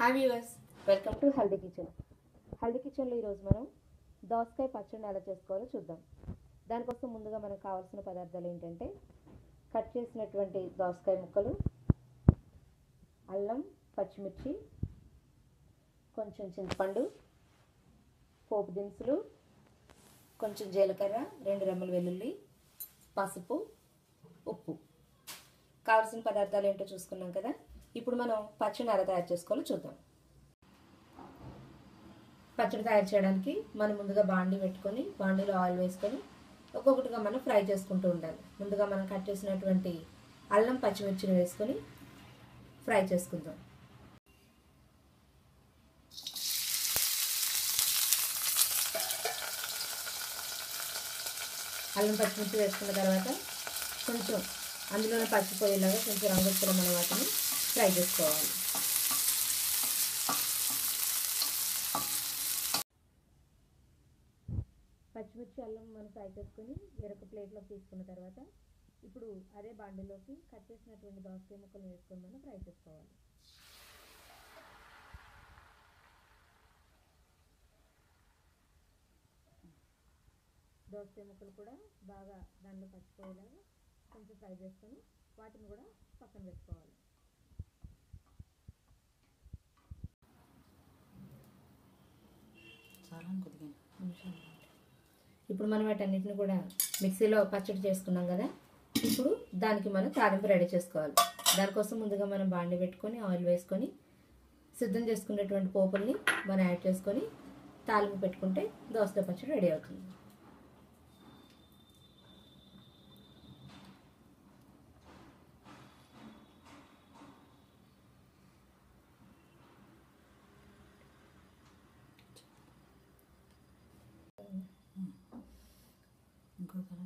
Hi viewers welcome to healthy kitchen healthy కిచెన్లో ఈరోజు మనం దోసకాయ పచ్చడిని ఎలా చేసుకోవాలో చూద్దాం. దానికోసం ముందుగా మనకు కావాల్సిన పదార్థాలు ఏంటంటే కట్ చేసినటువంటి దోసకాయ ముక్కలు అల్లం పచ్చిమిర్చి కొంచెం చింతపండు పోపు దినుసులు కొంచెం జీలకర్ర రెండు రెమ్మల వెల్లుల్లి పసుపు ఉప్పు. కావాల్సిన పదార్థాలు ఏంటో చూసుకున్నాం కదా? ఇప్పుడు మనం పచ్చడి ఎలా తయారు చేసుకోవాలో చూద్దాం. పచ్చడి తయారు చేయడానికి మనం ముందుగా బాండి పెట్టుకొని బాండీలో ఆయిల్ వేసుకొని ఒక్కొక్కటిగా మనం ఫ్రై చేసుకుంటూ ఉండాలి. ముందుగా మనం కట్ చేసినటువంటి అల్లం పచ్చిమిర్చిని వేసుకొని ఫ్రై చేసుకుందాం. అల్లం పచ్చిమిర్చి వేసుకున్న తర్వాత కొంచెం అందులోనే పచ్చిపోయేలాగా కొంచెం రంగు వచ్చిన మనం వాటిని ఫ్రై చేసుకోవాలి. పచ్చిమిర్చి అల్లం మనం ఫ్రై చేసుకొని వేరొక ప్లేట్లోకి తీసుకున్న తర్వాత ఇప్పుడు అదే బాండిలోకి కట్ చేసినటువంటి దోసకాయ ముక్కలు వేసుకొని మనం ఫ్రై చేసుకోవాలి. దోసకాయ ముక్కలు కూడా బాగా దానిలో పచ్చిపోయేలాగా కొంచెం ఫ్రై చేసుకొని వాటిని కూడా పక్కన పెట్టుకోవాలి. ఇప్పుడు మనం వాటన్నిటిని కూడా మిక్సీలో పచ్చడి చేసుకున్నాం కదా ఇప్పుడు దానికి మనం తాలింపు రెడీ చేసుకోవాలి. దానికోసం ముందుగా మనం బాండి పెట్టుకొని ఆయిల్ వేసుకొని సిద్ధం చేసుకున్నటువంటి పోపుల్ని మనం యాడ్ చేసుకొని తాలింపు పెట్టుకుంటే దోసకాయ పచ్చడి రెడీ అవుతుంది.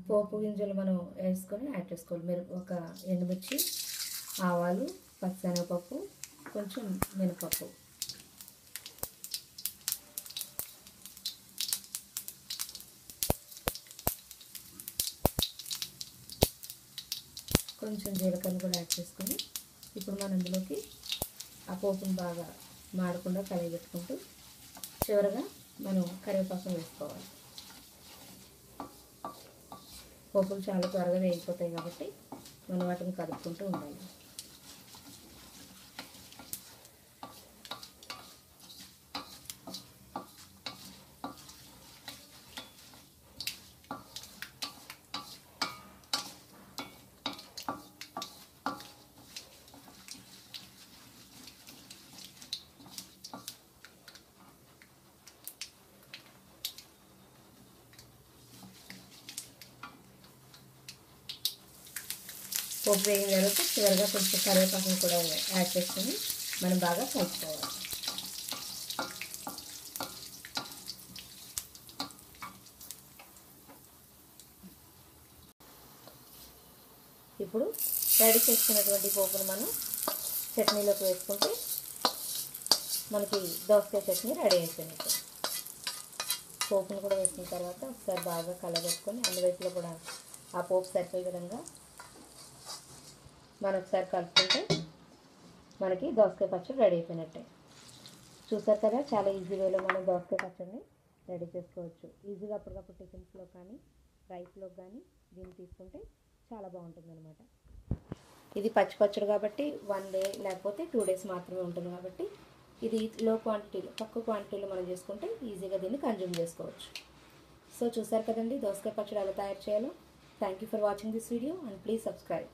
పోపు గింజలు మనం వేసుకొని యాడ్ చేసుకోవాలి. మీరు ఒక ఎండుమిర్చి ఆవాలు పచ్చనగపప్పు కొంచెం మినపప్పు. కొంచెం జీలకర్ర కూడా యాడ్ చేసుకొని ఇప్పుడు మనం అందులోకి ఆ పోపును బాగా మాడకుండా కలిగెట్టుకుంటూ చివరగా మనం కరివేపాకం వేసుకోవాలి. పోపులు చాలా త్వరగా వేగిపోతాయి కాబట్టి మనం వాటిని కలుపుకుంటూ ఉండాలి. పోపు వేగిన తర్వాత చివరిగా కొంచెం కరివేపాకును కూడా యాడ్ చేసుకొని మనం బాగా కలుపుకోవాలి. ఇప్పుడు రెడీ చేసుకున్నటువంటి పోపును మనం చట్నీలోకి వేసుకుంటే మనకి దోసకాయ చట్నీ రెడీ అయిపోయినట్టు పోపును కూడా వేసిన తర్వాత ఒకసారి బాగా కలగొట్టుకొని అన్ని వైపులో కూడా ఆ పోపు సరిపోయే విధంగా మనం ఒకసారి కలుపుకుంటే మనకి దోసకాయ పచ్చడి రెడీ అయిపోయినట్టే. చూసారు కదా చాలా ఈజీ వేలో మనం దోసకాయ పచ్చడిని రెడీ చేసుకోవచ్చు. ఈజీగా అప్పటికప్పుడు టిఫిన్స్లో కానీ రైస్లో కానీ దీన్ని తీసుకుంటే చాలా బాగుంటుంది అనమాట ఇది పచ్చి పచ్చడి కాబట్టి వన్ డే లేకపోతే టూ డేస్ మాత్రమే ఉంటుంది కాబట్టి ఇది లో క్వాంటిటీలో తక్కువ క్వాంటిటీలో మనం చేసుకుంటే ఈజీగా దీన్ని కన్జ్యూమ్ చేసుకోవచ్చు. సో చూసారు కదండి దోసకాయ పచ్చడి ఎలా తయారు చేయాలో. Thank you for watching this video and please subscribe